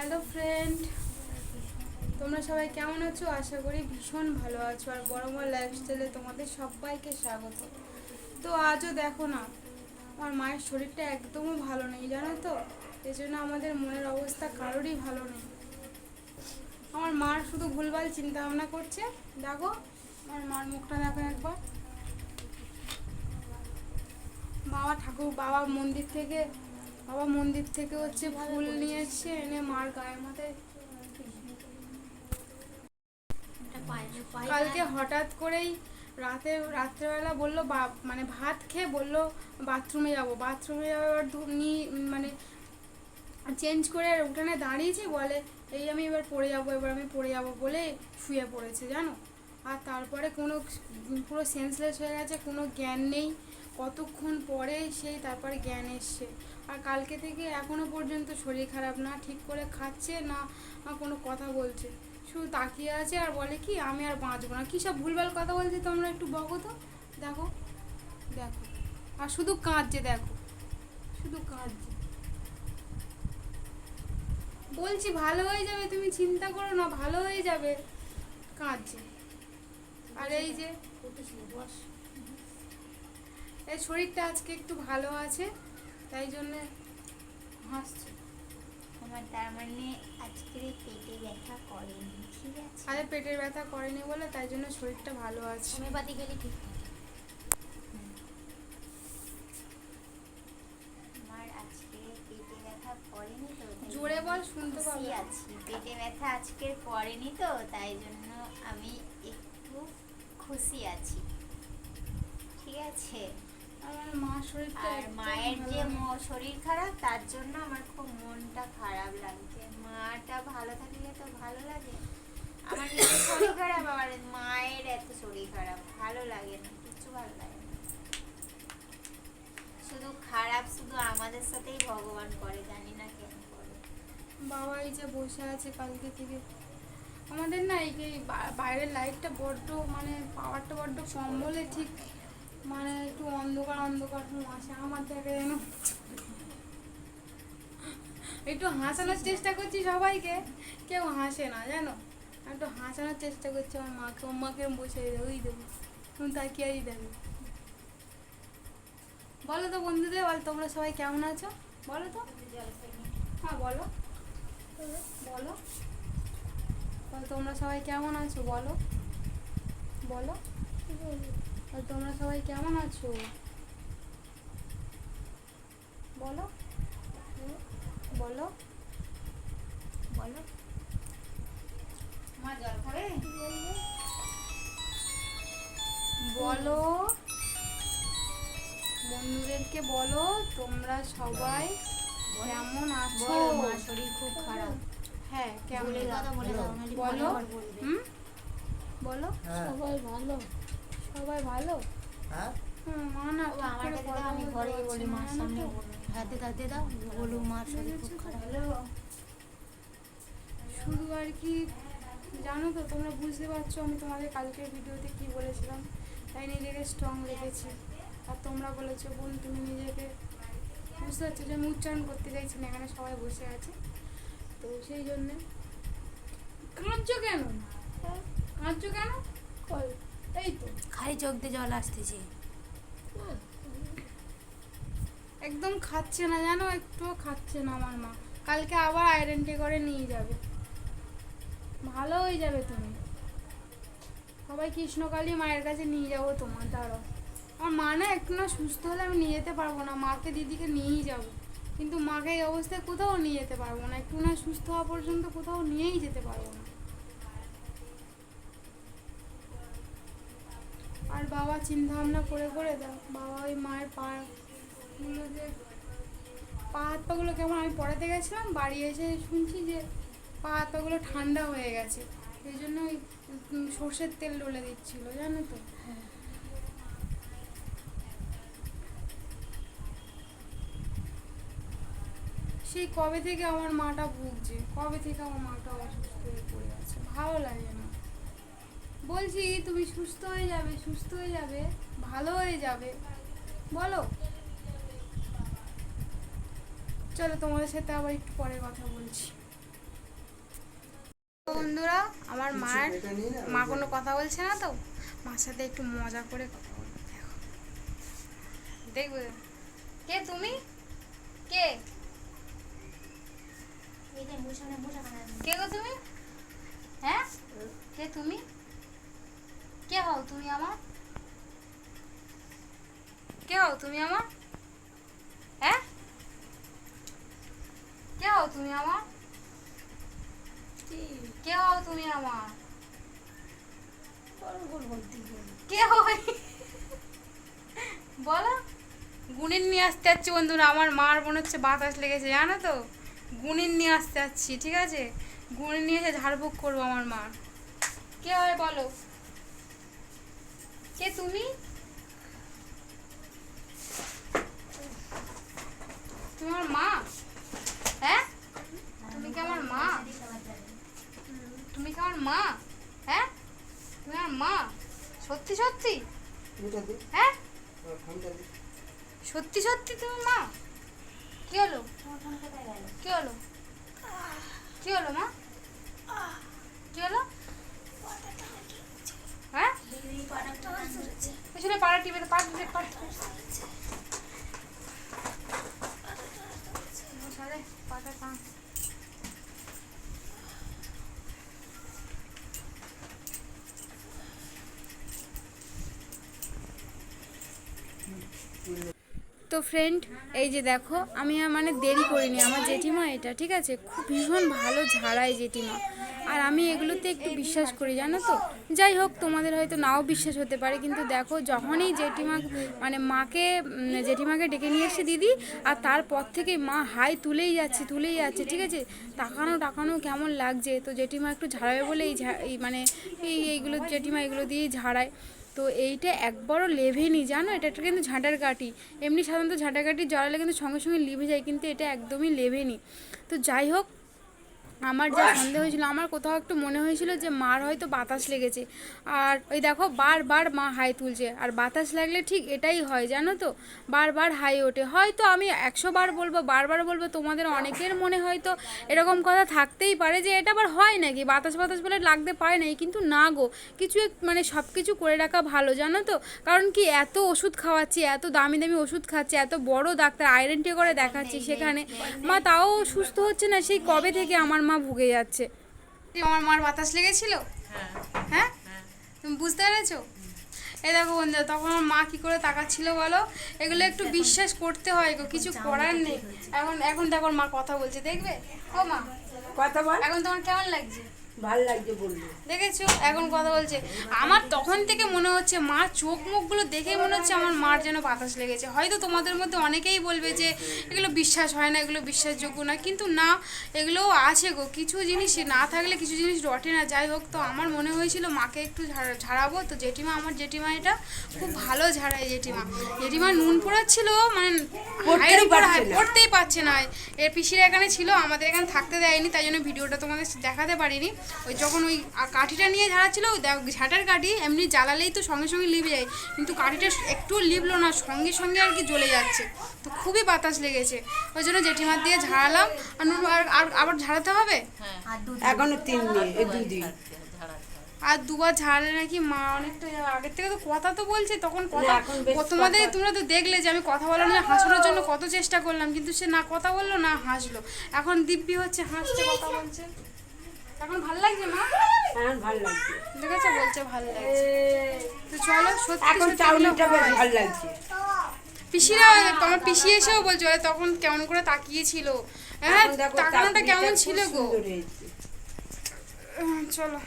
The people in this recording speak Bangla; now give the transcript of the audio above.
হ্যালো ফ্রেন্ড, তোমরা সবাই কেমন আছো? আশা করি ভীষণ ভালো আছো আর বড় বড় লাইফস্টাইলে তোমাদের সবাইকে স্বাগত। তো আজও দেখো না, আমার মায়ের শরীরটা একদমই ভালো নেই, জানো তো? এই জন্য আমাদের মনের অবস্থা কারোরই ভালো নেই। আমার মার শুধু ভুলভাল চিন্তা ভাবনা করছে। দেখো, আমার মার মুখটা দেখো একবার। বাবা ঠাকুর, বাবা মন্দির থেকে বাবা মন্দির থেকে হচ্ছে ফুল নিয়ে এসছে এনে মার গায়ে মাথায় কালকে হঠাৎ করেই রাতে, রাত্রেবেলা বলল বা মানে ভাত খেয়ে বলল বাথরুমে যাব। বাথরুমে যাব এবার ধু- মানে চেঞ্জ করে উঠানে দাঁড়িয়েছি, বলে এই আমি এবার পড়ে যাব, এবার আমি পড়ে যাব বলে শুয়ে পড়েছে, জানো? আর তারপরে কোনো, পুরো সেন্সলেস হয়ে গেছে, কোনো জ্ঞান নেই। কতক্ষণ পরে সেই তারপরে জ্ঞান এসছে। আর কালকে থেকে এখনও পর্যন্ত শরীর খারাপ না, ঠিক করে খাচ্ছে না না কোনো কথা বলছে। শুধু তাকিয়ে আছে আর বলে কি, আমি আর বাঁচবো না। কী সব ভুলভাল কথা বলছে তোমরা একটু বকো তো। দেখো দেখো। আর শুধু কাঁদছে, দেখো। শুধু কাঁদছে। বলছি ভালো হয়ে যাবে, তুমি চিন্তা করো না, ভালো হয়ে যাবে। কাঁদছে। আর এই যে এই শরীরটা আজকে একটু ভালো আছে তাই জন্যে হাসছে। আমার তার মানে আজকের পেটে ব্যথা করেনি ঠিক আছে? আরে পেটের ব্যথা করেনি বলে তাই জন্য শরীরটা ভালো আছে। হোমিওপ্যাথি গেলে ঠিক আমার আজকে পেটে ব্যথা করেনি তো জোরে বল, শুনতে পাবো। আছি। পেটে ব্যথা আজকে করেনি তো তাই জন্য আমি একটু খুশি আছি। ঠিক আছে? আমার মা শরীরটা মায়ের যে শরীর খারাপ তার জন্য আমার খুব মনটা খারাপ লাগছে। মাটা ভালো থাকলে তো ভালো লাগে। আমার নিজের শরীর খারাপ আবার মায়ের এত শরীর খারাপ। ভালো লাগে না কিছু ভালো লাগে না। শুধু খারাপ শুধু আমাদের সাথেই ভগবান করে জানি না কেন করে। বাবা এই যে বসে আছে কালকে থেকে। আমাদের না এই বাইরের লাইটটা বড্ড মানে পাওয়ারটা বড্ড কম বলে ঠিক মানে একটু অন্ধকার অন্ধকার আসে আমার থেকে যেন একটু হাসানোর চেষ্টা করছি সবাইকে। কেউ হাসে না, জানো? একটু হাসানোর চেষ্টা করছি আমার মাকে মাকে বসে ওই দেবো। তুমি তাকিয়েই দেবে। বলো তো বন্ধুদের, বল, তোমরা সবাই কেমন আছো? বলো তো। হ্যাঁ বলো। বলো। বল, তোমরা সবাই কেমন আছো? বলো। বল। তোমরা সবাই কেমন আছো? বলো। বলো। বলো। মা জল খাবে? বলো। বন্ধুদেরকে বলো তোমরা সবাই কেমন আছো? মা শরীর খুব খারাপ। হ্যাঁ কেমন? বলে বলো হ্যাঁ। সবাই ভালো। সবাই ভালো? হ্যাঁ? মা না আমার কাছে আমি ঘরে বলি মার সামনে হাতে হাতে দাও বলো মার শরীর খুব খারাপ। শুধু আর কি জানো তো তোমরা বুঝতে পারছ আমি তোমাদের কালকের ভিডিওতে কি বলেছিলাম? তাই নিজেকে স্ট্রং রেখেছি। আর তোমরা বলেছ বোন তুমি নিজেকে বুঝতে পারছ যে আমি উচ্চারণ করতে চাইছি না এখানে সবাই বসে আছে। তো সেই জন্যে কাঁদছো কেন? হ্যাঁ? কাঁদছো কেন? কল। খালি চোখ দিয়ে জল আসতেছে। একদম খাচ্ছে না জানো? একটুও খাচ্ছে না আমার মা। কালকে আবার আইডেন্টি করে নিয়ে যাবে। ভালো হয়ে যাবে তুমি। সবাই কৃষ্ণকালী মায়ের কাছে নিয়ে যাব তোমার দাঁড়াও। আমার মা না একটু না সুস্থ হলে আমি নিয়ে যেতে পারব না। মাকে দিদিকে নিয়েই যাব। কিন্তু মাকে এই অবস্থায় কোথাও নিয়ে যেতে পারব না। একটু না সুস্থ হওয়া পর্যন্ত কোথাও নিয়েই যেতে পারব না। আর বাবা চিন্তা ভাবনা করে করে দাও। বাবা ওই মায়ের পা গুলো যে, পা হাত পাগুলো কেমন? আমি পড়াতে গেছিলাম, বাড়ি এসে শুনছি যে পা হাত পাগুলো ঠান্ডা হয়ে গেছে। সেই জন্য ওই সর্ষের তেল ডলে দিচ্ছিল, জানো তো? সেই কবে থেকে আমার মাটা ভুগছে, কবে থেকে আমার মাটা অসুস্থ হয়ে পড়ে আছে? ভালো লাগে না। বলছি তুমি সুস্থ হয়ে যাবে সুস্থ হয়ে যাবে ভালো হয়ে যাবে। বলো। চলো তোমাদের সাথে আবার একটু পরে কথা বলছি। বন্ধুরা আমার মার মা কোনো কথা বলছে না তো? মার সাথে একটু মজা করে কথা বলব দেখো। দেখবে? কে তুমি? কে? কে গো তুমি? হ্যাঁ? কে তুমি? কে হও তুমি আমার? কে হও তুমি আমার? হ্যাঁ? কে হও তুমি আমার? কে হও তুমি আমার? কে হই বলো। গুণিন নিয়ে আসতে যাচ্ছি বন্ধুরা, আমার মার মনে হচ্ছে বাতাস লেগেছে, জানো তো? গুণিন নিয়ে আসতে যাচ্ছি, ঠিক আছে? গুণিন নিয়ে এসে ঝাড়ফুঁক করব আমার মার। কে হয় বলো? কে তুমি? তুমি আমার মা? হ্যাঁ? তুমি কি আমার মা? তুমি কি আমার মা? হ্যাঁ? তুমি আমার মা? সত্যি সত্যি? হ্যাঁ? সত্যি সত্যি তুমি মা? কি হলো? কি হলো? কি হলো মা? কি হলো? হ্যাঁ? পিছনে তো ফ্রেন্ড এই যে দেখো, আমি মানে দেরি করিনি। আমার জেঠিমা এটা, ঠিক আছে? খুব ভীষণ ভালো ঝাড়ায় জেঠিমা। আর আমি এগুলোতে একটু বিশ্বাস করি, জানো তো? যাই হোক, তোমাদের হয়তো নাও বিশ্বাস হতে পারে, কিন্তু দেখো, যখনই জেঠিমা মানে মাকে জেঠিমাকে ডেকে নিয়ে এসে দিদি, আর তারপর থেকে মা হাই তুলেই যাচ্ছে তুলেই যাচ্ছে, ঠিক আছে? তাকানো টাকানো কেমন লাগছে? তো জেঠিমা একটু ঝাড়াবে বলে এই মানে এই, এইগুলো জেঠিমা এগুলো দিয়েই ঝাড়ায়। তো এইটা একবারও লেভেনি, জানো? এটা একটা কিন্তু ঝাঁটার কাঠি। এমনি সাধারণত ঝাঁটার কাঠি জড়ালে কিন্তু সঙ্গে সঙ্গে লিভে যায়, কিন্তু এটা একদমই লেভেনি। তো যাই হোক আমার যা সন্দেহ হয়েছিল, আমার কোথাও একটু মনে হয়েছিল যে মার হয়তো বাতাস লেগেছে। আর ওই দেখো, বারবার মা হাই তুলছে। আর বাতাস লাগলে ঠিক এটাই হয়, জানো তো? বারবার হাই ওঠে। হয়তো আমি একশো বার বলব, বারবার বলব, তোমাদের অনেকের মনে হয়তো এরকম কথা থাকতেই পারে যে এটা আবার হয় নাকি? বাতাস বাতাস বলে লাগতে পারে নাই কিন্তু না গো, কিছু মানে সব কিছু করে রাখা ভালো, জানো তো? কারণ কি, এত ওষুধ খাওয়াচ্ছি, এত দামি দামি ওষুধ খাচ্ছি, এত বড় ডাক্তার আইডেন্টি করে দেখাচ্ছি সেখানে। মা তাও সুস্থ হচ্ছে না, সেই কবে থেকে আমার মা ভুগে যাচ্ছে। আমার মার বাতাস লেগেছিল? হ্যাঁ। তুমি বুঝতে পেরেছ? এই দেখো বন্ধু তখন আমার মা কী করে তাকাচ্ছিল বলো? এগুলো একটু বিশ্বাস করতে হয় গো কিছু করার নেই। এখন এখন দেখো মা কথা বলছে দেখবে? ও মা কথা বল। এখন তোমার কেমন লাগছে? ভালো লাগছে বললি। দেখেছ? এখন কথা বলছে। আমার তখন থেকে মনে হচ্ছে মা চোখ মুখগুলো দেখে মনে হচ্ছে আমার মার যেন বাতাস লেগেছে। হয়তো তোমাদের মধ্যে অনেকেই বলবে যে এগুলো বিশ্বাস হয় না এগুলো বিশ্বাসযোগ্য না। কিন্তু না এগুলোও আছে গো। কিছু জিনিস না থাকলে কিছু জিনিস রটে না। যাই হোক তো আমার মনে হয়েছিল মাকে একটু ঝাড়াবো। তো জেঠিমা আমার জেঠিমা এটা খুব ভালো ঝাড়ায় জেঠিমা। জেঠিমা নুন পড়াচ্ছিল মানে পড়তেই পারছে না। পড়তেই পারছে না। এর পিসির এখানে ছিল আমাদের এখানে থাকতে দেয়নি তাই জন্য ভিডিওটা তোমাদের দেখাতে পারিনি। ওই যখন ওই কাঠিটা নিয়ে ঝাড়াচ্ছিল ওই দেখ ঝাঁটার কাঠি এমনি জ্বালালেই তো সঙ্গে সঙ্গে লিভে যায়। কিন্তু কাঠিটা একটুও লিভলো না সঙ্গে সঙ্গে আর কি জ্বলে যাচ্ছে। তো খুবই বাতাস লেগেছে। ওই জন্য জেঠিমার দিয়ে ঝাড়ালাম। আর নুন- আর আবার ঝাড়াতে হবে? এখনও তিন দিন দুদিন আর দুবার ঝাড়লে নাকি মা অনেকটা আগের থেকে তো কথা তো বলছে তখন কথা তোমাদের তোমরা তো দেখলে যে আমি কথা বলার জন্য হাসানোর জন্য কত চেষ্টা করলাম কিন্তু সে না কথা বলল না হাসলো। এখন দিব্যি হচ্ছে হাসছে কথা বলছে। এখন ভালো লাগছে মা? এখন ভালো লাগছে। দেখেছ? বলছে ভালো লাগছে। তো চলো সত্যি এখন সত্যি বেশ হয়। ভালো লাগছে। পিসিরা তোমার পিসি এসেও বলছে ওরা তখন কেমন করে তাকিয়েছিল। হ্যাঁ তাকানোটা কেমন ছিল গো। চলো।